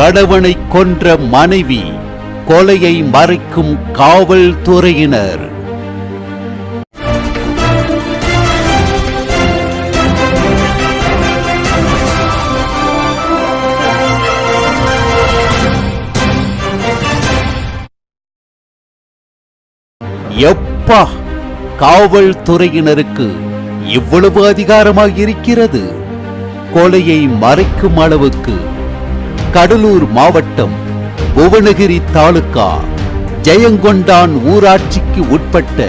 கணவனை கொன்ற மனைவி கொலையை மறைக்கும் காவல்துறையினர். எப்பா காவல்துறையினருக்கு இவ்வளவு அதிகாரமாக இருக்கிறது கொலையை மறைக்கும் அளவுக்கு கடலூர் மாவட்டம் புவனகிரி தாலுகா ஜெயங்கொண்டான் ஊராட்சிக்கு உட்பட்ட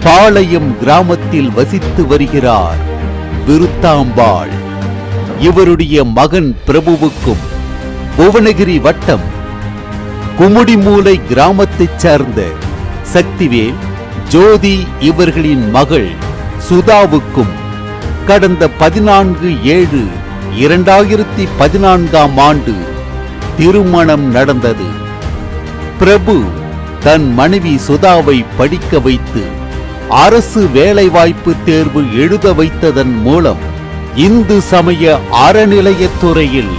பாளையம் கிராமத்தில் வசித்து வருகிறார் விருத்தாம்பாள். இவருடைய மகன் பிரபுவுக்கும் புவனகிரி வட்டம் குமுடிமூலை கிராமத்தைச் சேர்ந்த சக்திவேல் ஜோதி இவர்களின் மகள் சுதாவுக்கும் கடந்த பதினான்கு ஏழு இரண்டாயிரத்தி பதினான்காம் ஆண்டு திருமணம் நடந்தது. பிரபு தன் மனைவி சுதாவை படிக்க வைத்து அரசு வேலைவாய்ப்பு தேர்வு எழுத வைத்ததன் மூலம் இந்து சமய அறநிலையத்துறையில்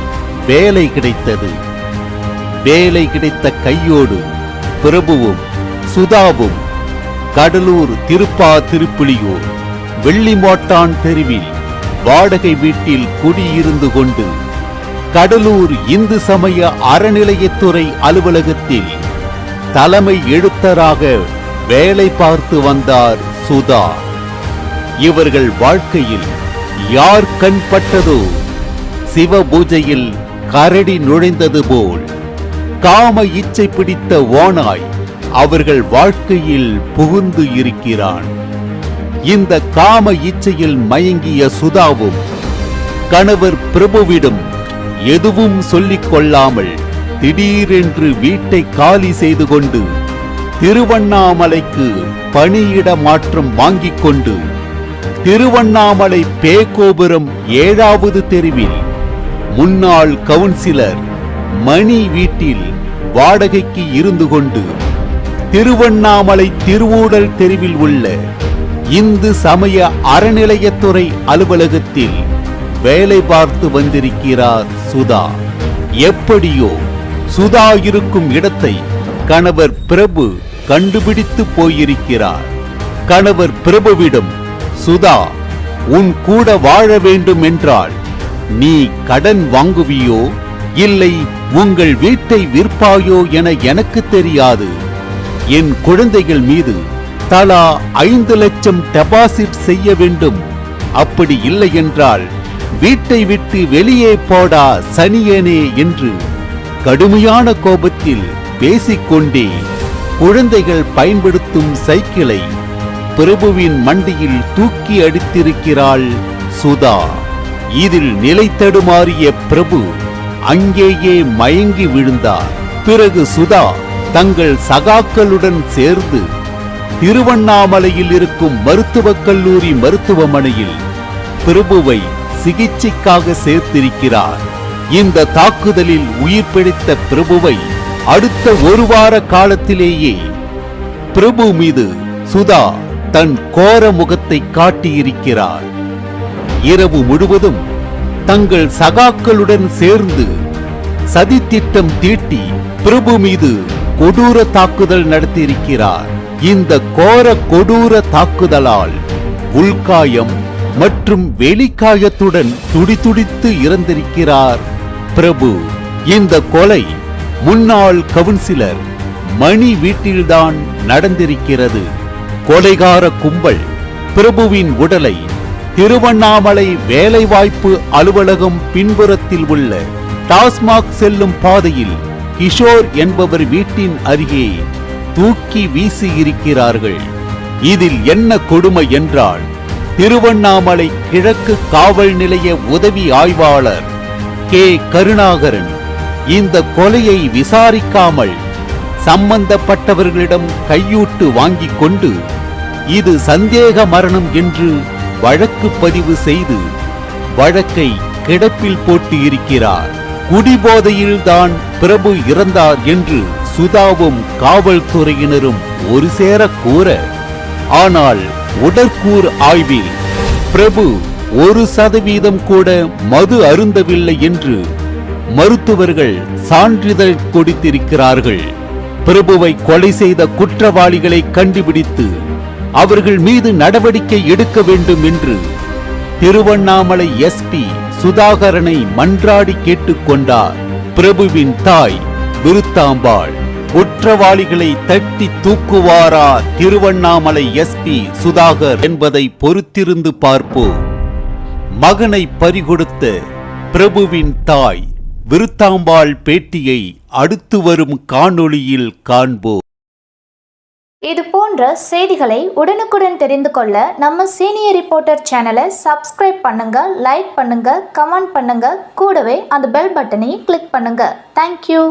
வேலை கிடைத்தது. வேலை கிடைத்த கையோடு பிரபுவும் சுதாவும் கடலூர் திருப்பா திருப்புலியூர் வெள்ளிமோட்டான் தெருவில் வாடகை வீட்டில் குடியிருந்து கொண்டு கடலூர் இந்து சமய அறநிலையத்துறை அலுவலகத்தில் தலைமை எழுத்தராக வேலை பார்த்து வந்தார் சுதா. இவர்கள் வாழ்க்கையில் யார் கண் பட்டதோ சிவ பூஜையில் கரடி நுழைந்தது போல் காம இச்சை பிடித்த ஓனாய் அவர்கள் வாழ்க்கையில் புகுந்து இருக்கிறான். இந்த காம இச்சையில் மயங்கிய சுதாவும் கணவர் பிரபுவிடம் எதுவும் சொல்லிக் கொள்ளாமல் திடீரென்று வீட்டை காலி செய்து கொண்டு திருவண்ணாமலைக்கு பணியிட மாற்றம் வாங்கிக் கொண்டு திருவண்ணாமலை பேகோபுரம் ஏழாவது தெருவில் முன்னாள் கவுன்சிலர் மணி வீட்டில் வாடகைக்கு இருந்து கொண்டு திருவண்ணாமலை திருவூடல் தெருவில் உள்ள இந்து சமய அறநிலையத்துறை அலுவலகத்தில் வேலை பார்த்து வந்திருக்கிறார் சுதா. எப்படியோ சுதா இருக்கும் இடத்தை கணவர் பிரபு கண்டுபிடித்து போயிருக்கிறார். கணவர் பிரபுவிடம் சுதா உன் கூட வாழ வேண்டும் என்றால் நீ கடன் வாங்குவியோ? இல்லை உங்கள் வீட்டை விற்பாயோ என எனக்கு தெரியாது. என் குழந்தைகள் மீது தலா ஐந்து லட்சம் டெபாசிட் செய்ய வேண்டும். அப்படி இல்லை என்றால் வீட்டை விட்டு வெளியே போடா சனியனே என்று கடுமையான கோபத்தில் பேசிக்கொண்டே குழந்தைகள் பயன்படுத்தும் சைக்கிளை பிரபுவின் மண்டியில் தூக்கி அடித்திருக்கிறாள் சுதா. இதில் நிலை தடுமாறிய பிரபு அங்கேயே மயங்கி விழுந்தார். பிறகு சுதா தங்கள் சகாக்களுடன் சேர்ந்து திருவண்ணாமலையில் இருக்கும் மருத்துவக் கல்லூரி மருத்துவமனையில் பிரபுவை சிகிச்சைக்காக சேர்த்திருக்கிறார். இந்த தாக்குதலில் உயிர் பிழைத்த பிரபுவை அடுத்த ஒரு வார காலத்திலேயே பிரபு மீது சுதா தன் கோர முகத்தை காட்டியிருக்கிறார். இரவு முழுவதும் தங்கள் சகாக்களுடன் சேர்ந்து சதித்திட்டம் தீட்டி பிரபு மீது கொடூர தாக்குதல் நடத்தியிருக்கிறார். இந்த கோர கொடூர தாக்குதலால் உள்காயம் மற்றும் வெளிக்காயத்துடன் துடிதுடித்து இறந்திருக்கிறார் பிரபு. இந்த கொலை முன்னாள் கவுன்சிலர் மணி வீட்டில்தான் நடந்திருக்கிறது. கொலைகார கும்பல் பிரபுவின் உடலை திருவண்ணாமலை வேலைவாய்ப்பு அலுவலகம் பின்புறத்தில் உள்ள டாஸ்மாக் செல்லும் பாதையில் கிஷோர் என்பவர் வீட்டின் அருகே தூக்கி வீசி இருக்கிறார்கள் இதில் என்ன கொடுமை என்றால் திருவண்ணாமலை கிழக்கு காவல் நிலைய உதவி ஆய்வாளர் கே. கருணாகரன் இந்த கொலையை விசாரிக்காமல் சம்பந்தப்பட்டவர்களிடம் கையூட்டு வாங்கிக் கொண்டு இது சந்தேக மரணம் என்று வழக்கு பதிவு செய்து வழக்கை கிடப்பில் போட்டு இருக்கிறார் குடிபோதையில்தான் பிரபு இறந்தார் என்று சுதாவும் காவல்துறையினரும் ஒரு சேர கூற ஆனால் உடற்கூர் ஆய்வில் பிரபு ஒரு சதவீதம் கூட மது அருந்தவில்லை என்று மருத்துவர்கள் சான்றிதழ் கொடுத்திருக்கிறார்கள். பிரபுவை கொலை செய்த குற்றவாளிகளை கண்டுபிடித்து அவர்கள் மீது நடவடிக்கை எடுக்க வேண்டும் என்று திருவண்ணாமலை எஸ்பி சுதாகரனை மன்றாடி கேட்டுக்கொண்டார் பிரபுவின் தாய் விருத்தாம்பாள். குற்றவாளிகளை தட்டி தூக்குவாரா திருவண்ணாமலை எஸ்பி சுதாகர் என்பதை பொறுத்திருந்து பார்ப்போம் மகனை பறிகொடுத்த பிரபுவின் தாய் விருத்தாம்பாள் பேட்டியை அடுத்து வரும் காணொளியில் காண்போம் இது போன்ற செய்திகளை உடனுக்குடன் தெரிந்து கொள்ள நம்ம சீனியர் ரிப்போர்ட்டர் சேனலை சப்ஸ்கிரைப் பண்ணுங்க லைக் பண்ணுங்க கமெண்ட் பண்ணுங்க கூடவே அந்த பெல் பட்டனையும் கிளிக் பண்ணுங்க. தேங்க்யூ